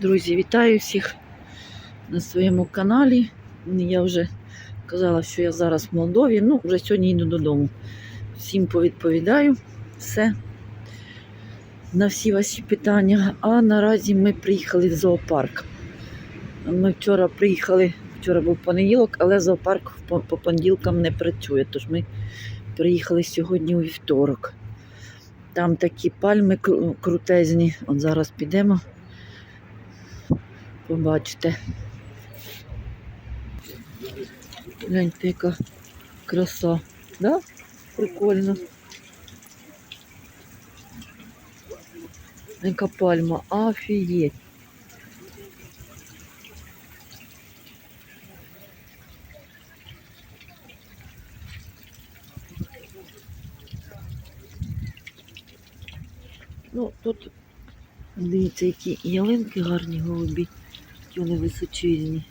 Друзі, вітаю всіх на своєму каналі. Я вже казала, що я зараз в Молдові. Ну, вже сьогодні йду додому. Всім повідповідаю все на всі ваші питання. А наразі ми приїхали в зоопарк. Ми вчора приїхали, вчора був понеділок, але зоопарк по, по понеділкам не працює. Тож ми приїхали сьогодні у вівторок. Там такі пальми крутезні. От зараз підемо. Побачите. Гляньте, яка краса. Да? Прикольно. Яка пальма. Офігеть. Ну, тут дивіться, які ялинки гарні голубі, які вони височезні.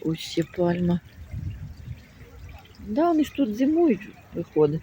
Ось ще пальма. Да, вони ж тут зимують, виходить.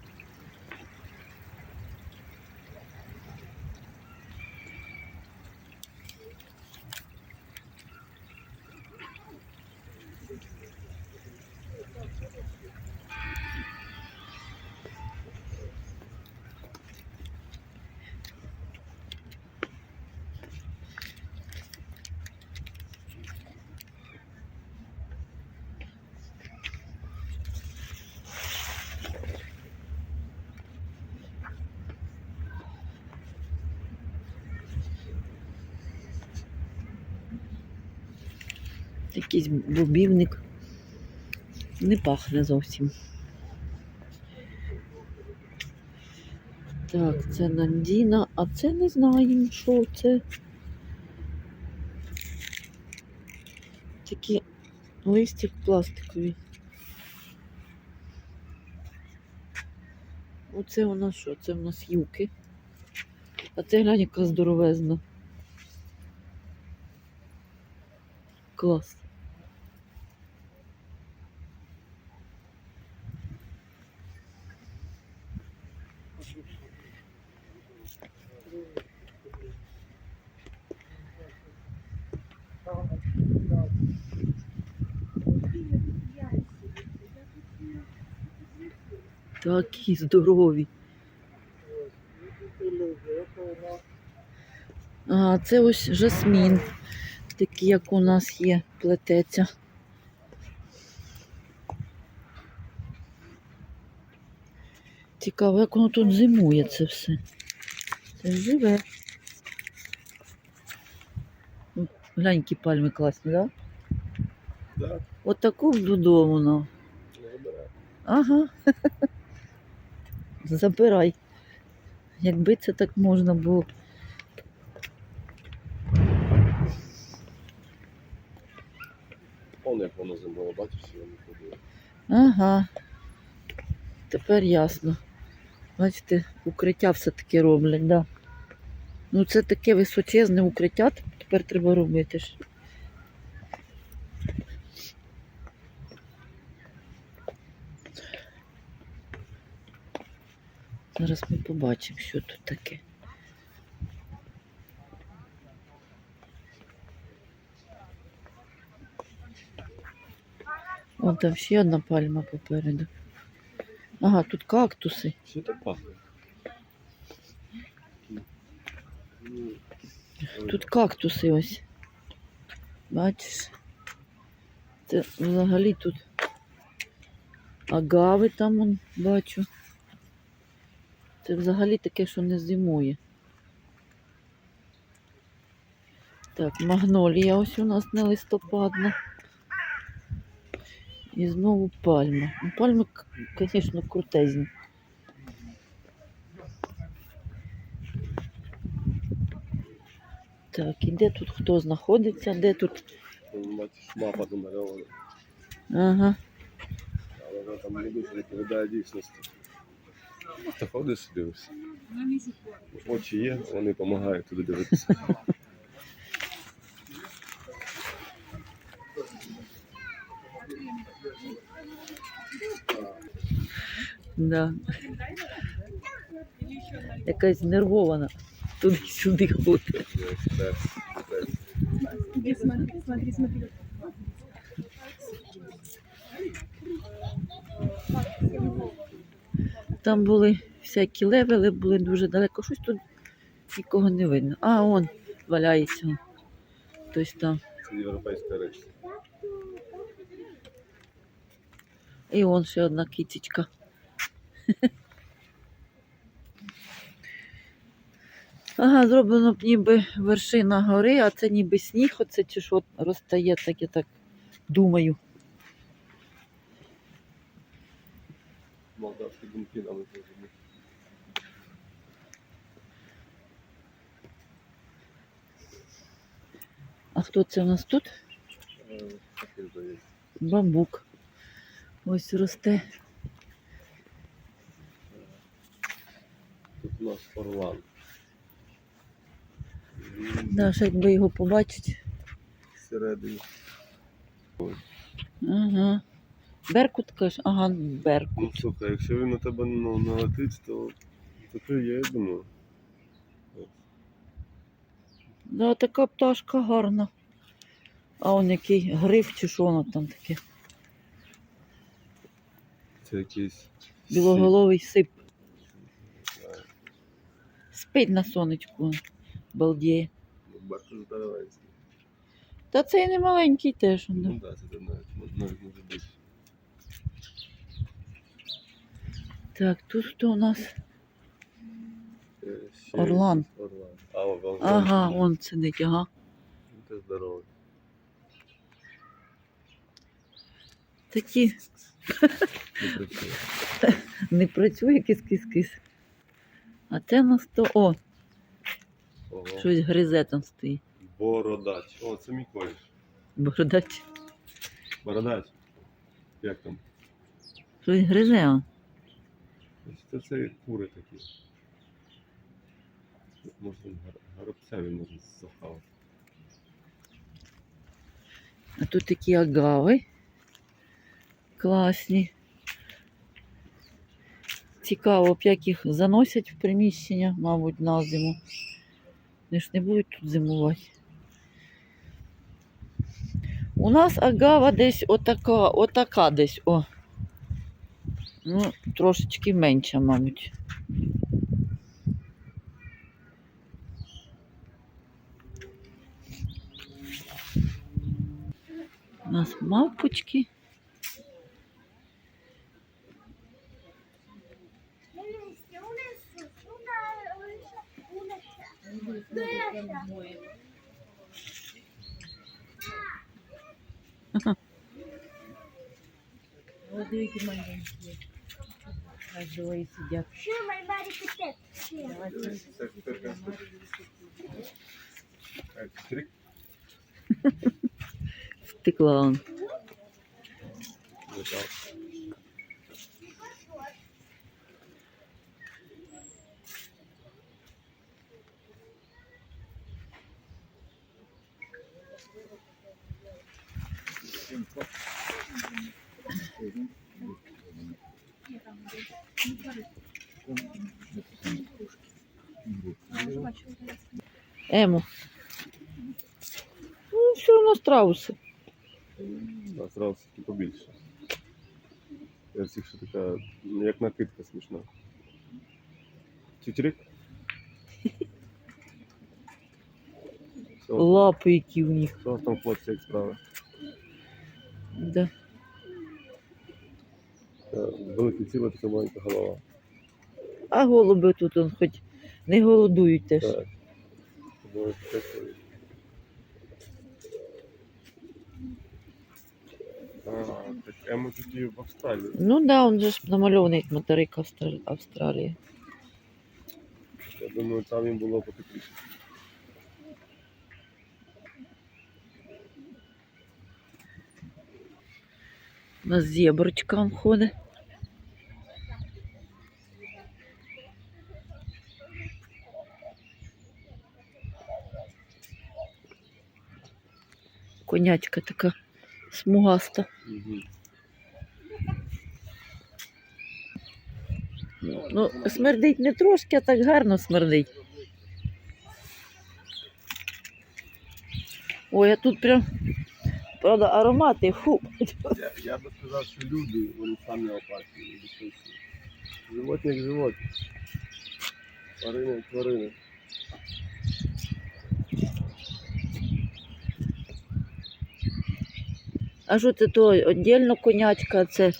Якийсь бубівник. Не пахне зовсім. Так, це Нандіна, а це не знаємо, що це. Такі листик пластикові. Оце у нас що? Це у нас юки. А це глянь, яка здоровезна. Клас. Такі здорові. А, це ось жасмін, такий, як у нас є, плететься. Цікаво, як воно тут зимує це все. Це живе. Ну, Глянь, які пальми класні, так? Да? Да, Отаку б додому нам. забирай. Ага. Забирай. Якби це так можна було. Он як воно зимою, бачиш, що вони ходили. Ага. Тепер ясно. Бачите, укриття все-таки роблять, да. Ну це таке височезне укриття, тепер треба робити ж. Зараз ми побачимо, що тут таке. О, там ще одна пальма попереду. Ага, тут кактуси. Що так пахне? Тут кактуси ось. Бачиш? Це взагалі тут агави там бачу. Це взагалі таке, що не зимує. Так, магнолія ось у нас не листопадна. І знову пальма. Ну, Пальми, звісно, крутезні. Так, і де тут хто знаходиться, де тут. Мапа намальована. Ага. Але вона там не дуже відповідає дійсності. Ти ходиш і дивишся. Очі є, вони допомагають туди дивитися. Да. якась знервована. Туди-сюди ходить. Смотри, смотри, смотри. Там були всякі левели, були дуже далеко. Щось тут нікого не видно. А, он валяється. Хтось там. Це європейська речі. І он ще одна кітечка. Ага, зроблено б ніби вершина гори, а це ніби сніг, оце чи що розтає, так я так думаю. Молдавські думки нам зрозуміли. А хто це у нас тут? Е. Бамбук. Ось росте. Тут у нас орлан. Да, ще якби його побачити. Всередині. Ага. Беркут кажеш? Ага, беркут. Ну слухай, якщо він на тебе ну, налетить, то таке є, я думаю. Да, така пташка гарна. А он який гриф чи що воно там таке. Це якийсь. Білоголовий сип. Спить на сонечку. Балдіє. Ну, Бачу здоровенський. Та цей не маленький теж. Ну так, це навіть може бути. Так, тут хто у нас? Е, Орлан. Орлан. А, орлан. Ага, он сидить, ага. Ти здоровий. Такі Не працює. не працює кис-кис-кис. А це у нас то. О, Ого. щось гризе там стоїть. Бородач. О, це мій коріш. Бородач. Бородач. Як там? Щось гризе. он. Це це кури такі. Тут Можна гар- горобця захавати. А тут такі агави. Класні. Цікаво, як їх заносять в приміщення, мабуть, на зиму. Вони ж не будуть тут зимувати. У нас агава десь отака, отака десь, о. Ну, трошечки менша, мабуть. У нас мавпочки. Молодые маленькие. Каждого сидят. Трик. Втекла он. Метал. Ему. Ну, все одно страуси. Да, зразу таки побільше. Я всіх ще така, ну, як накидка смішна. Чичирик? Що, Лапи які у них. що у вас там хлопці як справи? Да. Велике ціле, така маленька голова. А голуби тут он хоч не голодують теж. Так. А, так Ему тоді в Австралії. Ну да, он же ж намальований материк Австра- Австралії. Я думаю, там їм було потепліше. У нас зеброчка ходить. Конячка така смугаста. Ну, Ну, смердить не трошки, а так гарно смердить. Ой, а тут прям, правда, аромати. Фу. Я, я би сказав, що люди, вони самі опасні. Животні як животні. Тварини тварини. А що це то віддільно конячка, це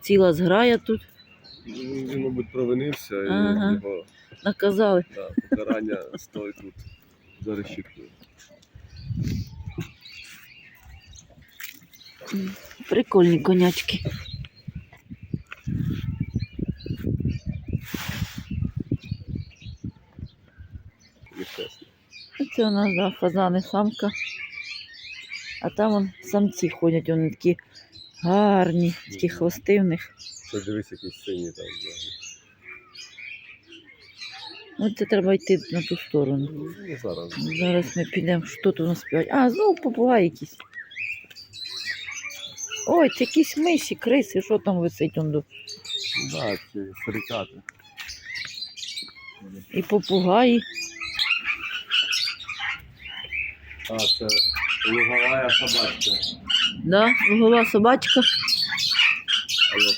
ціла зграя тут. Він, мабуть, провинився і Ага. його Наказали. да, покарання стоїть тут за решіткою. Прикольні конячки. Це у нас да, фазани самка. А там вон самці ходять, вони такі гарні, такі хвости в них. Це дивись, якийсь синій там. взагалі. Ну, це треба йти на ту сторону. Ну, зараз. Зараз ми підемо, що тут у нас співають. А, знову попугай якийсь. Ой, це якісь миші, криси, що там висить он до- Да, ці. І попугаї. А, це луговая собачка. Да, голова собачка. Алло.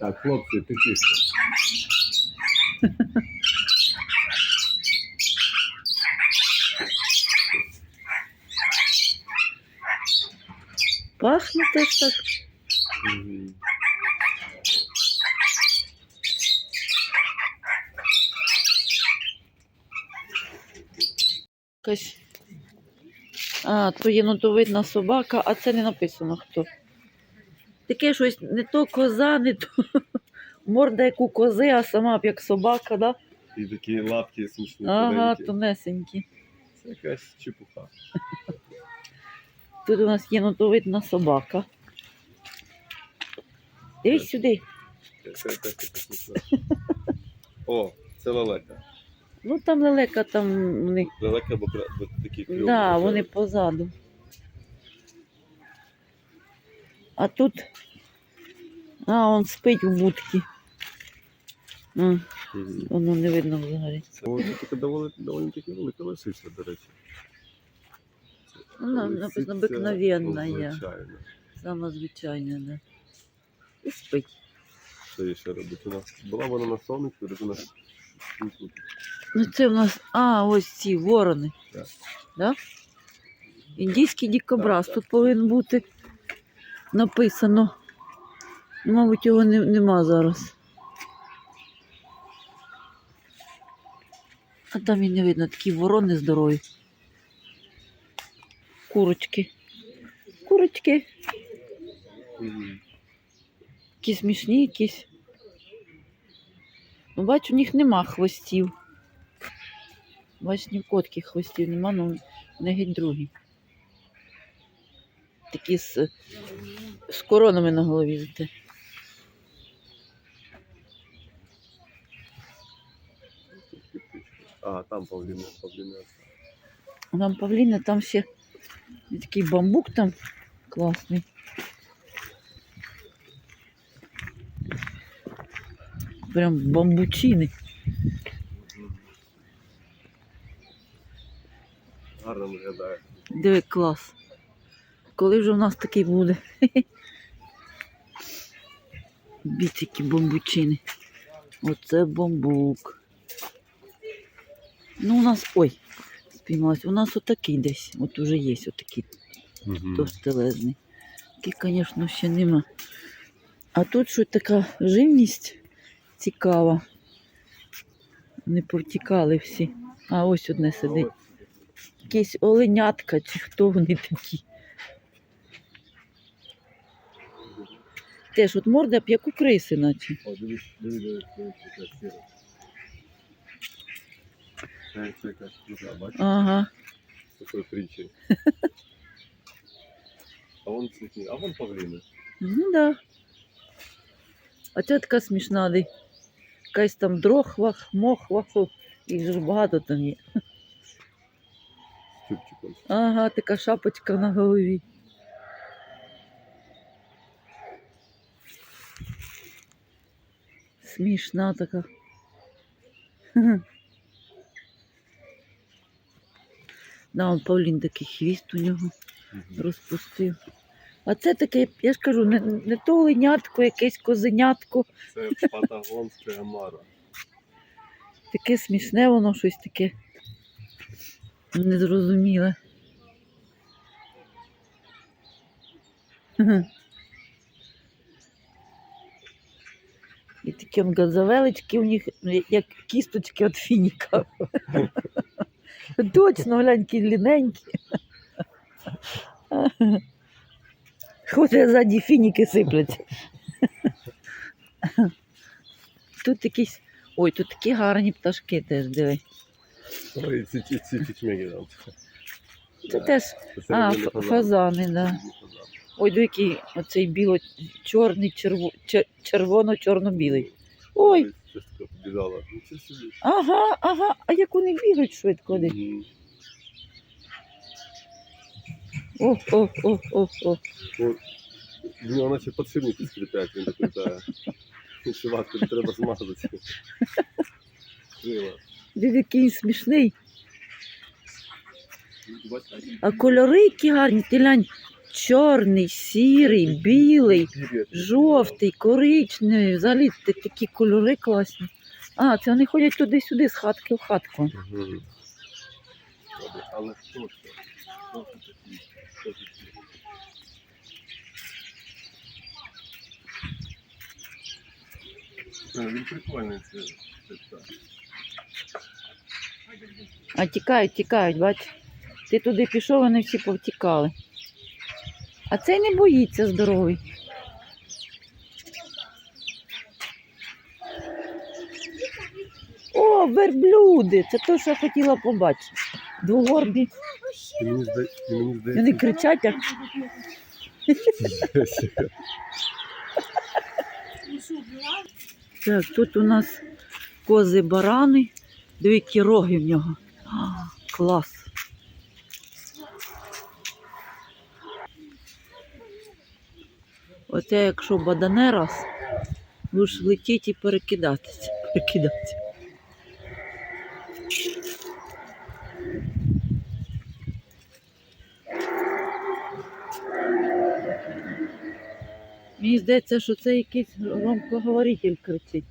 Так, хлопці, тихіше. Пахне теж так. Мгм. Якась. А, то є нотовидна собака, а це не написано хто. Таке щось не то коза, не то морда як у кози, а сама як собака, да? І такі лапки смішні. Ага, тонесенькі. Це якась чепуха. Тут у нас є нотовидна собака. Дивись сюди. Це, це, це, це смішно. О, це лелека. Ну там лелека, там вони. Лелека, бо, бо такі кльові. Да, вони позаду. А тут. А, он спить у будці. А, воно не видно взагалі. Це таке доволі, доволі таки велика лисиця, до речі. Вона написано обикновенна є. Сама звичайна, да. І спить. Що ще робити? У нас була вона на сонечку, так у нас тут. Ну це в нас. А, ось ці ворони. Так. Да? Індійський дікобраз. Тут повинен бути написано. Ну, Мабуть, його не, нема зараз. А там і не видно такі ворони здорові. Курочки. Курочки. Які смішні якісь. Ну, бачу, у них нема хвостів. Бач, ні в котки хвостів нема, ну не геть другі. Такі з, з коронами на голові. зате. А, там павліна, павліна. Там павліна, там ще такий бамбук там класний. Прям бамбучини. Гарно виглядає. Диви клас. Коли вже в нас такий буде? Біцики бамбучини. Оце бамбук. Ну, у нас. Ой, спіймалась. У нас отакий десь. От уже є отакий Мгм. товстелезний. Такий, звісно, ще нема. А тут що така живність цікава. Не повтікали всі. А ось одне сидить. Якісь оленятка чи хто вони такі. Теж от морда б як у криси, наче. О, дивись, дивись, дивись, дивись, яка сіра. Це, це якась бачиш? Ага. З такою. А вон цвітні, а вон павліни. Ну да. А ця така смішна, де якась там дрохва, мохва, їх же ж багато там є. З. Ага, така шапочка на голові. Смішна така. Да, он Павлін такий хвіст у нього розпустив. А це таке, я ж кажу, не, не то ленятко, якесь козенятко. Це патагонська амара. Таке смішне воно щось таке. Незрозуміле. Хе-хе. І такі он газовелички у них, ну, як кісточки від фініка. Точно, глянькі ліненькі. Хоча ззаді фініки сипляться. Тут якісь. Ой, тут такі гарні пташки теж, диви. Ой, ці, ці, ці пічмеги там. Це теж. Це А, середини ф- фазани, да. Ой, до який оцей біло-чорний, черво... чер- червоно-чорно-білий. Ой. Ну, ага, ага. А як вони бігають швидко десь. Мгм. О, о, о, о, о. Ну, В нього наче подшипники скрипять, він так літає. Чувак, тобі треба змазати. Він який смішний. А кольори які гарні. Ти глянь, чорний, сірий, білий, жовтий, коричневий. Взагалі такі кольори класні. А, це вони ходять туди-сюди з хатки в хатку. Але хто це? Він прикольний це. А тікають, тікають, бач. Ти туди пішов, вони всі повтікали. А цей не боїться здоровий. О, верблюди! Це те, що я хотіла побачити. Двугорбі. Мені Вони кричать, а так, тут у нас кози барани. Диви, які роги в нього. Клас. Оце якщо бадане раз, будеш летіти і перекидатися. Перекидатися. Мені здається, що це якийсь громкоговоритель кричить.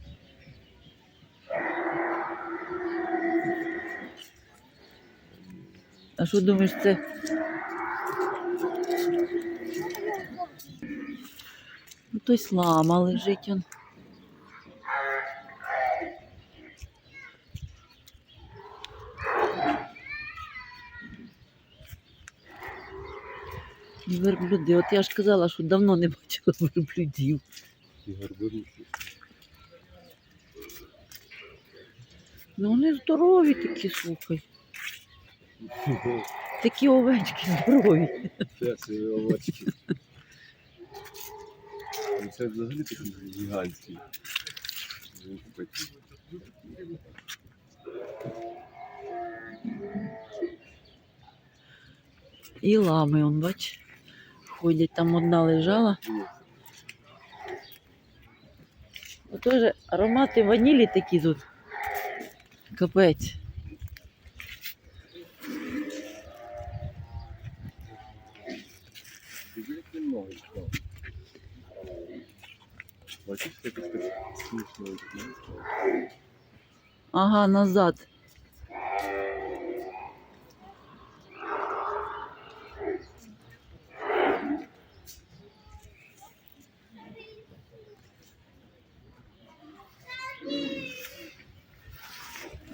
А що думаєш, це? Ну, той слама лежить он. І Верблюди. От я ж казала, що давно не бачила верблюдів. Дурничий. Ну вони здорові такі, слухай. Такі овечки здорові. Овочки. Ну, Це взагалі такий гігантський. І лами, он, бач. Ходять, там одна лежала. Отож аромати ванілі такі тут. Капець. Дуже немного йшло. Бачиш, як це смішно. Ага, назад.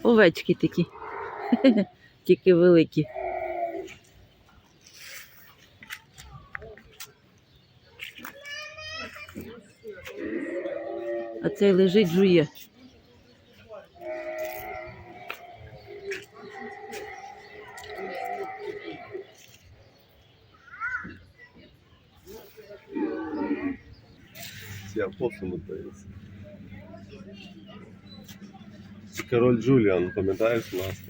Овечки такі. Тільки великі. Цей лежить жує. Ці апосуми здається. Король Джуліан, пам'ятаєш, у нас?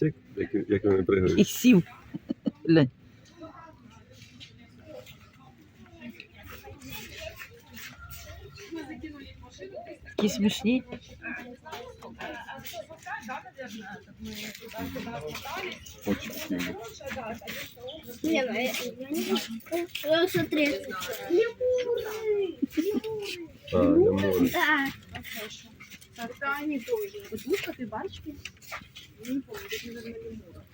Чек, як, як вони І пригають. сів. Глянь. Такі смішні. Очень сильно. Не, ну, Смотри. Да. Тогда они тоже. Вот не помню, наверное, лемура.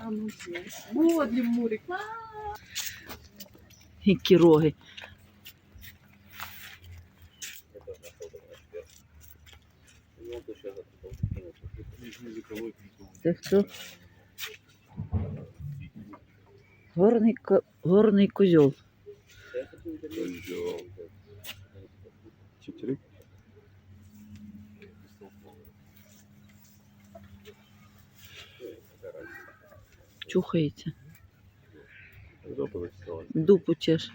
А ну здесь. Вот лемурик. Які роги. Це хто? Горний, горний козьол. Чотири? Чухається. Дупу чеш.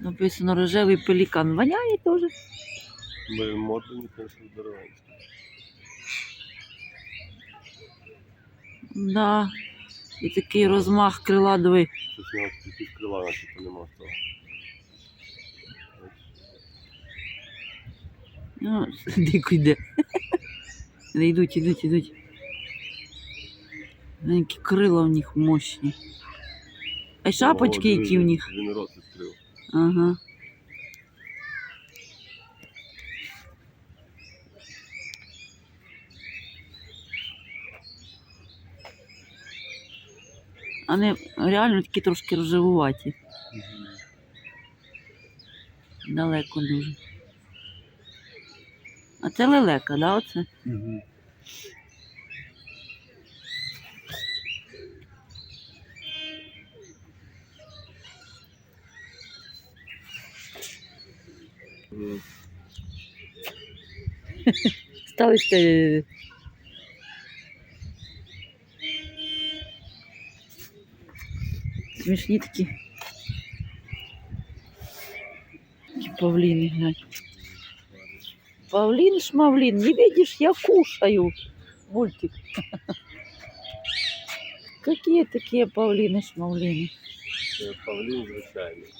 Написано рожевий пелікан. Воняє теж. Конечно, здоровий. Да. І такий розмах крила диви. Щось у нього тільки крила, начебто нема того. Ну, дико йде. Не йдуть, йдуть, йдуть. Маленькі крила в них мощні. А й шапочки, які в них. Він рот відкрив. Ага. Вони реально такі трошки рожевуваті. Далеко дуже. А це лелека, да, оце? Угу. Стали ще. Смішні такі. Такі павліни, глянь. Павлин шмавлин, не видишь, я кушаю. Мультик. Какие такие павлины шмавлины? Це павлін звичайний.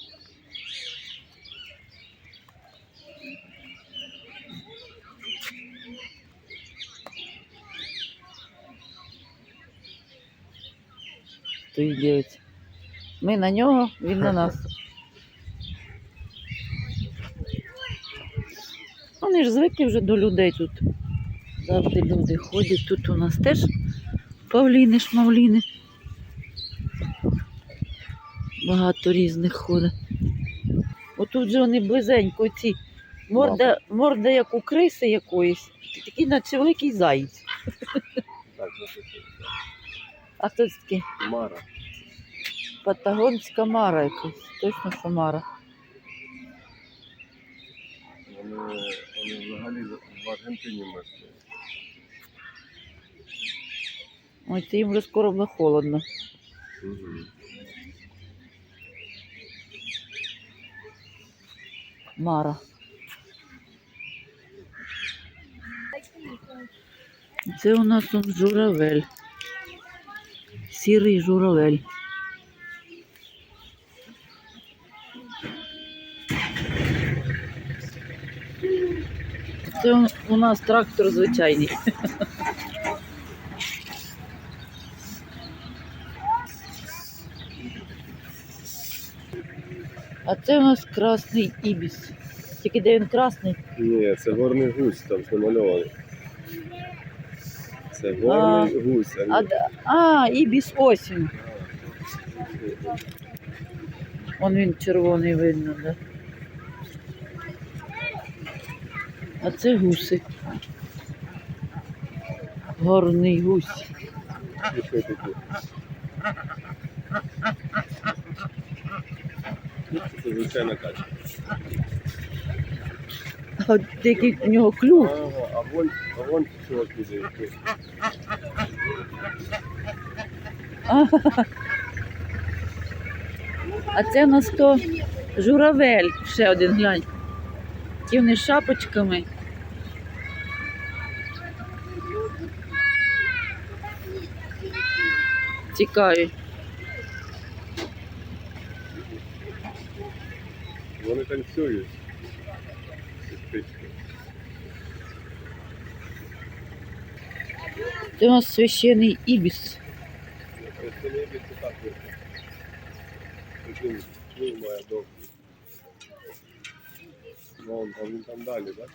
Стоїть дивиться. Ми на нього, він на нас. Вони ж звикли вже до людей тут. Завжди люди ходять. Тут у нас теж павліни, шмавліни. Багато різних ходить. Отут же вони близенько ці. Морда, морда як у криси якоїсь, такий наче великий заєць. А хто це такий? Мара. Патагонська мара якась. Точно, що мара. Вони, вони взагалі в Аргентині мешкають. Ой, це їм вже скоро буде холодно. Угу. Мара. Це у нас он журавель. Сірий журавель. Це у- нас трактор звичайний. А це у нас красний ібіс. Тільки де він красний? Ні, це горний гусь там намальований. Це горний гусь, а А, а ібіс осінь. Он він червоний видно, да. А це гуси. Горний гусь. Це звичайна качка. А який у нього клюв. А вон, а вон чувак іде. який. А це у нас то журавель. Ще один глянь. Ті вони з шапочками. цікаві. Вони танцюють. Це у нас священний ібіс. Священний ібіс це Вон, а він там далі, так?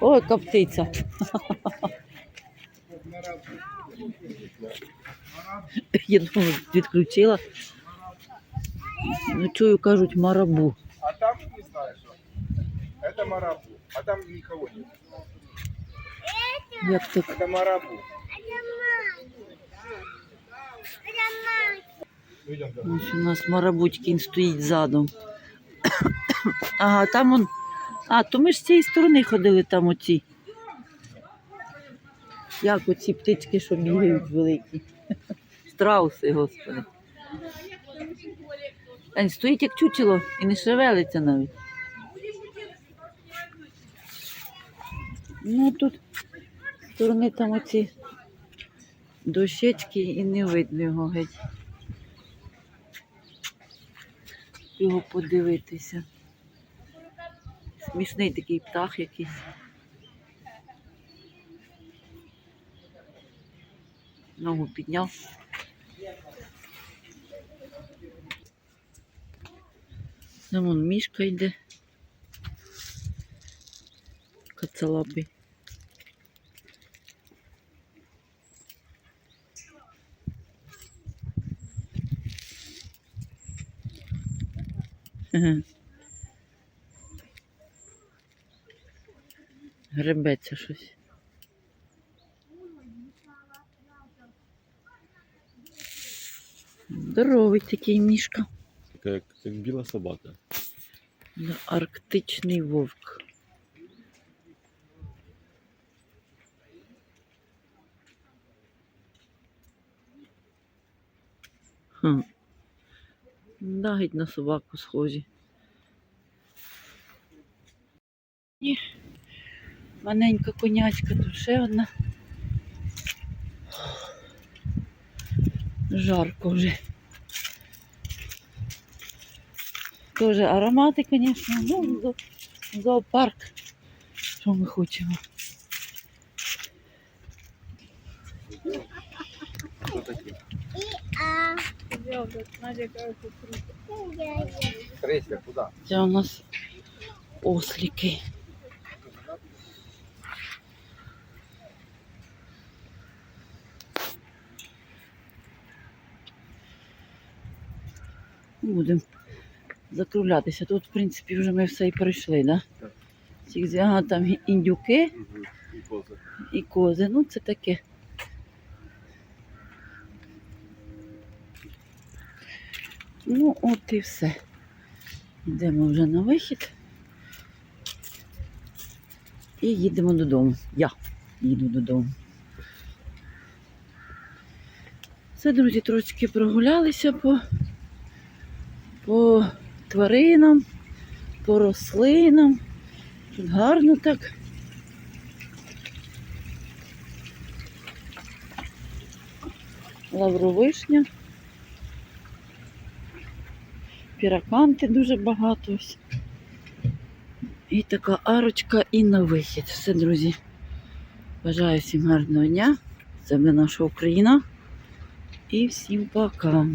Ой, яка птиця. Я думаю, відключила. Ну, чую, кажуть, марабу. А там не знаю что. Это марабу. А там никого нет. Як так? Это марабу. Ну, идем домой. Ось у нас марабутькін стоїть задом. Ага, там он. А, то ми ж з цієї сторони ходили там оці. Як оці птички, що бігають великі. Страуси, господи. Він стоїть як чучело і не шевелиться навіть. Ну тут сторони там оці дощечки і не видно його геть. Його подивитися. Смішний такий птах якийсь. Ногу підняв. Там вон мішка йде. Кацалапий. Ага. Гребеться щось. Здоровий такий мішка. Така як, як біла собака. Да, Арктичний вовк. Хм. Да, геть на собаку схожі. Ні. Маленька конячка, тут ще одна. Жарко вже. Тоже аромати, звісно, ну, зоопарк. Що ми хочемо? Це у нас осліки. Будемо закруглятися. Тут, в принципі, вже ми все і пройшли, да? Так. Ці ага, там індюки Угу. І кози. і кози. Ну, це таке. Ну, от і все. Йдемо вже на вихід. І їдемо додому. Я їду додому. Все, друзі, трошки прогулялися по, по тваринам, по рослинам. Тут гарно так. Лавровишня. Піраканти дуже багато. І така арочка і на вихід. Все, друзі. Бажаю всім гарного дня. Це ми наша Україна. І всім пока.